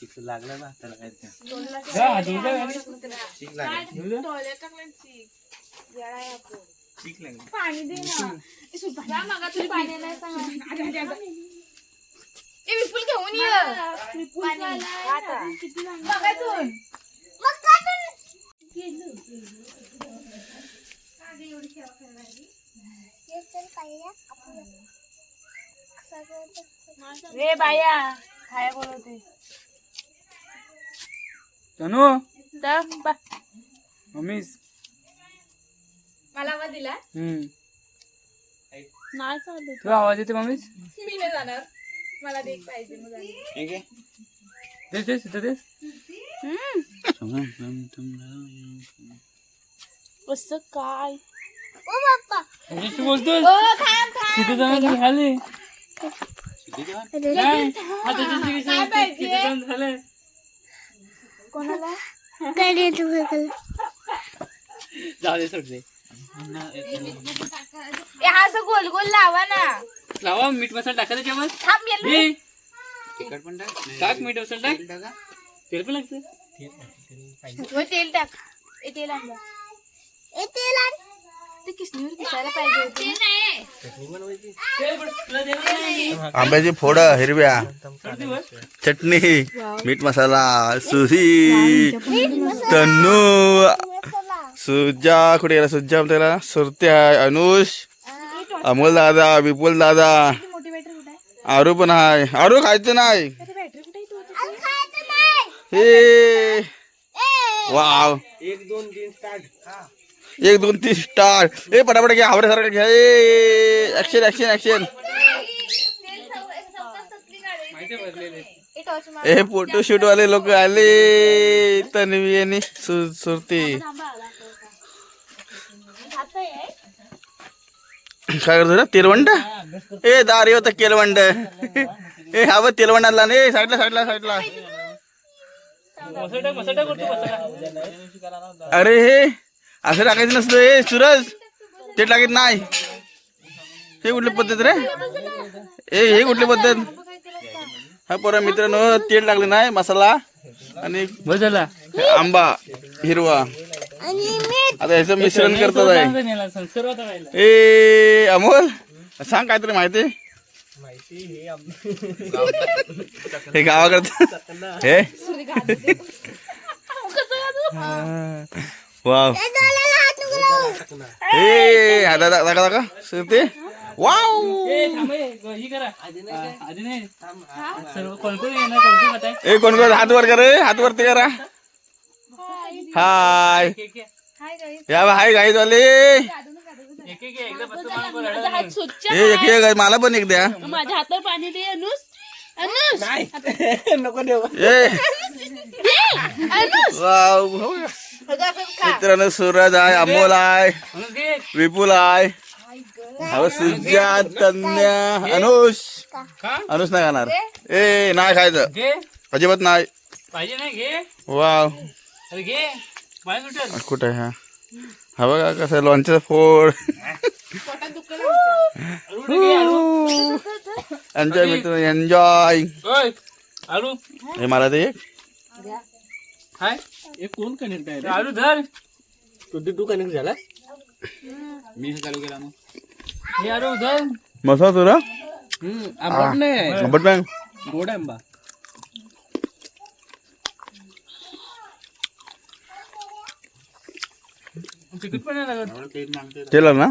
चिक लागला ना हाताला काय ते. चिक. लागला चिक लागला. पाणी दे ना. मगा तुला पाणी नाही सांगा. विपुल घेऊन ये. पाणी. बघायतून. रे बाया काय बोलवते? तनु? मम्मीस. मला आवाज दिला? हम्म. नाही चालू तुला आवाज येते मम्मीस? मी नाही जाणार. मला देख पाहिजे मग जाणार. ठीक आहे. कसं काय? तिथे जाऊन कोणाला जाऊ दे सोड दे ए हा असं गोल गोल लावा ना लावा मीठ मसाला टाका त्याच्यावर तिखट पण टाक मीठ मसाला टाक तेल टाका तेल पण लागतं तेल टाक तेल आण बा. ते किसनीवर किसायला पाहिजे होते आंब्याची फोडं हिरव्या. चटणी मीठ मसाला सुही तन्नू सुजा कुठे गेला सुजा त्याला? सुरत्या अनुष अमोल दादा विपुल दादा आहे आरू पण आहे आरू खायचं नाही. हे. वाव. एक दोन तीन एक दोन तीन स्टार ए पटापट घ्या आवऱ्यासारखं घ्या. ए ऍक्शन ऍक्शन ऍक्शन ए फोटोशूट वाले लोक आले. तन्वी आणि सुरती. काय करतो रे? तेलवंड? ए दारी होता केलवंड. ए हा बघ तेलवंड आणला ए साईडला साईडला साईडला. अरे हे. असं टाकायचं नसतं. ए सूरज ते टाकत नाही. हे कुठली पद्धत रे? ए हे कुठली पद्धत? हा पोरा मित्रांनो तेल टाकले नाही मसाला आणि झाला आंबा हिरवा. आता ह्याचं मिश्रण करतात आहे. ए अमोल सांग काहीतरी माहिती. हे गावाकडचं. हे? वाव. ए हा दादा दादा दादा सुरते वाव! ए, थांब ए, ही करा. आ, आधी नाही. सर्व कोण कोण हात वर करा रे हात वरती करा. हाय. या बा, हाय गाईज वाले. एक मला बरं माझा रडायला हात स्वच्छ ए एक एक मला पण एक द्या. माझ्या हातावर पाणी दे अनुस. अनुस. नको देऊ. ए. अनुस. वाव मित्रांनो सूरज आहे अमोल आहे विपुल आहे. अहो सुजात तन्या अनुष. का? अनुष नाही खाणार. ए नाही खायचं. अजिबात नाही. पाहिजे नाही घे वाव. अरे घे बाय कुठं हा? हा बघा कसं लोणचं फोड. एन्जॉय मित्र एन्जॉय हे मला ते एक हाय एक कोण कनेक्ट आहे अरू धर। तू तू कनेक्ट झाला? मी चालू केला मग. हे अरू धर मसा तुला हम्म आंबट नाही बट मॅम गोड आंबा तिकीट पण नाही लागत? केलं ना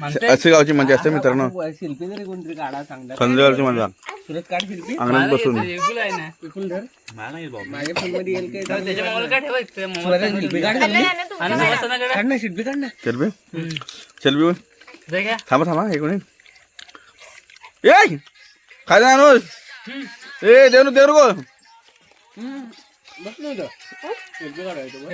मागते असे गावची मज़ा असते मित्रांनो शिल्पी जरी कोणतरी काढा सांगता। खंदेगावची मज़ा सुरत काढ शिल्पी अंगणात बसून. आहे ना. धर. माझ्या फोनमध्ये येईल काय? त्याच्या मोबाईल काय ठेवायचं सुरत मोबाईल शिल्पी काढ खाल्लं ना तुमचं आणि सणाकडे काढ ना शिल्पी काढ ना. चल बे चल बी दे घ्या थांबा थांबा एक मिनिट. ए काय अनुष ए देऊ देऊ नको बस काढायचं